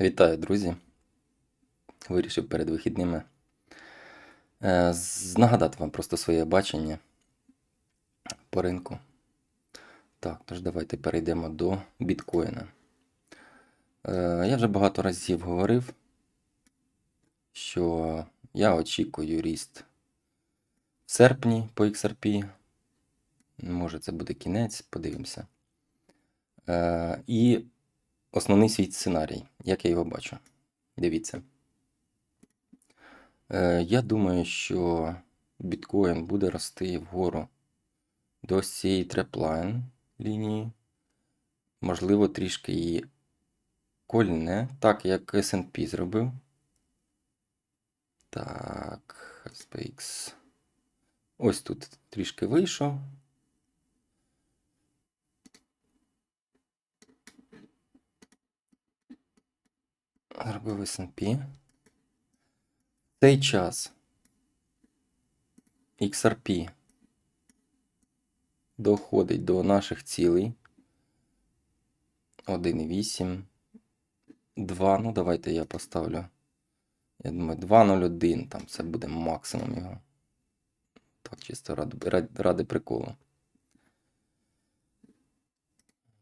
Вітаю, друзі. Вирішив перед вихідними е, нагадати вам просто своє бачення по ринку. Так, тож давайте перейдемо до біткоїна. Е, Я вже багато разів говорив, що я очікую ріст в серпні по XRP. Може, це буде кінець, подивимося. Е, І основний свій сценарій, як я його бачу. Дивіться. Е, Я думаю, що біткоін буде рости вгору до цієї треплайн лінії. Можливо, трішки її кольне, так як S&P зробив. Так, SPX. Ось тут трішки вийшов. Зробив S&P. В цей час XRP доходить до наших цілей. 1,8. 2. Ну, давайте я поставлю. Я думаю, 2,01. Там це буде максимум його. Так, чисто ради, ради, ради приколу.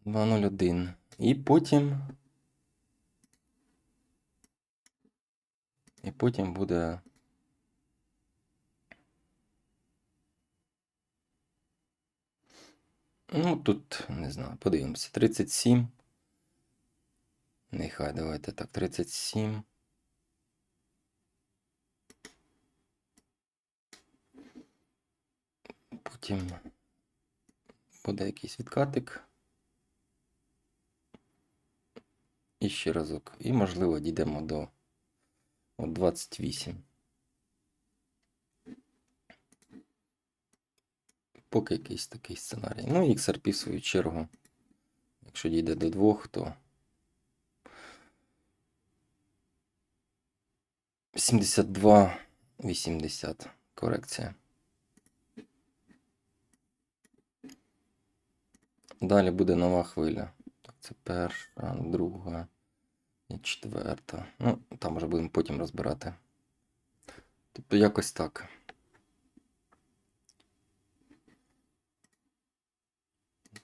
2,01. І потім. І потім буде. Ну, тут, не знаю, подивимося. 37. Нехай, давайте так, 37. Потім буде якийсь відкатик. І ще разок. І, можливо, дійдемо до от 28. Поки якийсь такий сценарій. Ну XRP в свою чергу. Якщо дійде до 2, то 72, 80 корекція. Далі буде нова хвиля. Це перша, друга і четверта. Ну, там вже будемо потім розбирати. Тобто якось так.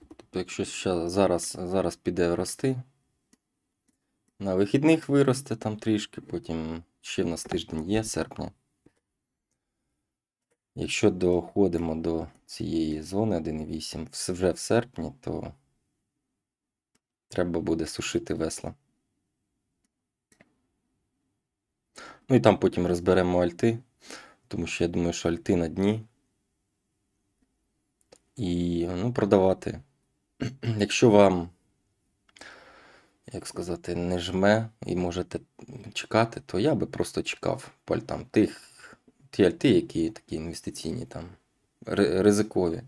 Тобто, якщо ще зараз, зараз піде рости, на вихідних виросте там трішки, потім ще в нас тиждень є серпня. Якщо доходимо до цієї зони 1,8 вже в серпні, то треба буде сушити весла. Ну і там потім розберемо альти, тому що я думаю, що альти на дні. І ну, продавати. Якщо вам, як сказати, не жме і можете чекати, то я би просто чекав по альтам. Тих, ті альти, які такі інвестиційні, там, ризикові.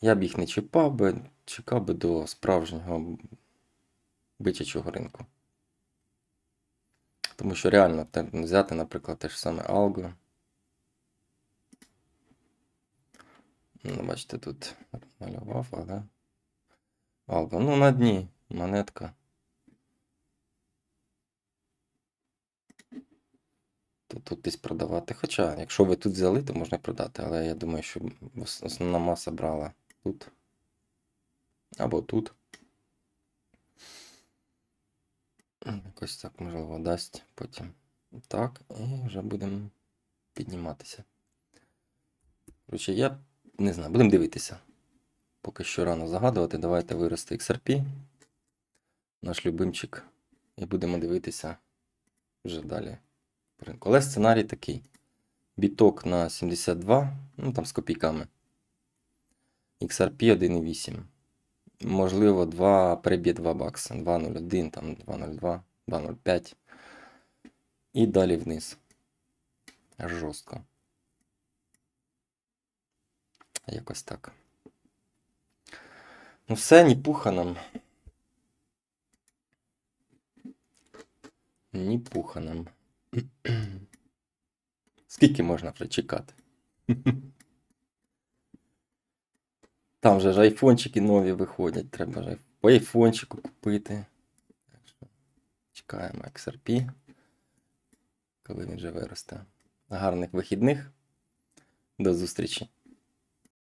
Я б їх не чіпав би, чекав би до справжнього бичачого ринку. Тому що реально взяти, наприклад, те ж саме Algo. Ну, бачите, тут малював, але. Algo. Ну, на дні монетка. То тут десь продавати. Хоча, якщо ви тут взяли, то можна продати, але я думаю, що основна маса брала тут. Або тут. Якось так, можливо, дасть потім. Так, і вже будемо підніматися. Коротше, я не знаю, будемо дивитися. Поки що рано загадувати. Давайте виросте XRP, наш любимчик, і будемо дивитися вже далі. Але сценарій такий: біток на 72, ну там з копійками. XRP 1,8. Можливо, 2, переб'є 2 бакса. 2,01, там 2,02, 2,05. І далі вниз. Жорстко. Якось так. Ну все, ні пуха нам. Ні пуха нам. Скільки можна вже чекати? Там же ж айфончики нові виходять, треба ж по айфончику купити. Чекаємо XRP. Коли він вже виросте. Гарних вихідних. До зустрічі!